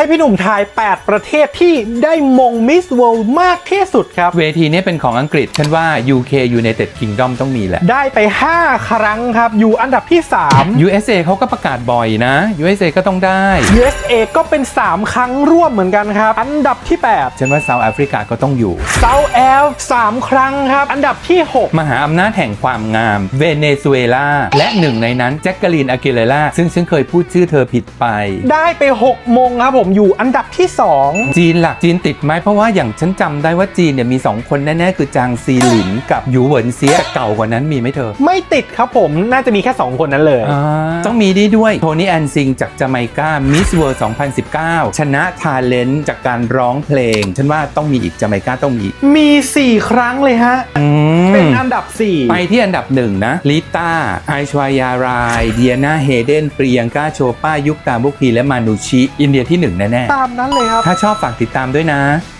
ให้พี่หนุ่มทาย 8 ประเทศที่ได้มงมิสเวิลด์มากที่สุดครับ เวทีเนี้เป็นของอังกฤษฉันว่า UK United Kingdom ต้องมีแหละ ได้ไป 5 ครั้งครับ อยู่อันดับที่ 3 USA เขาก็ประกาศบ่อยนะ USA ก็ต้องได้ USA ก็เป็น 3 ครั้งร่วมเหมือนกันครับ อันดับที่ 8 ฉันว่าเซาท์แอฟริกาก็ต้องอยู่ South L 3ครั้งครับ อันดับที่ 6 มหาอำนาจแห่งความงาม เวเนซุเอลา และหนึ่งในนั้นแจ็คกาลีนอากิเลล่าซึ่งฉันเคยพูดชื่อเธอผิดไป ได้ไป 6 มงครับผมอยู่อันดับที่ 2 จีนหลักจีนติดไหมเพราะว่าอย่างฉันจำได้ว่าจีนเนี่ยมี 2 คนแน่ๆ คือจางซีหลินกับหยูเหวินเซียแต่เก่ากว่านั้นมีไหมเธอไม่ติดครับผมน่าจะมีแค่ 2 คนนั้นเลย อ่าต้องมีนี่ด้วยโทนี่แอนซิงจากจาไมกามิสเวิร์2019 ชนะทาเลนต์จากการร้องเพลง ฉันว่าต้องมีอีกจาไมกาต้องมีอีกมี 4 ครั้งเลยฮะ อืมเป็นอัน ดับไปที่อันดับหนึ่งนะลิต้าไอชวายารายเดียนาเฮเดนเปรียงกาโชป้ายุคตาบุกีและมานูชิ อินเดียที่หนึ่งแน่4ตามนั้นเลยครับๆถ้าชอบฝากติดตามด้วยนะ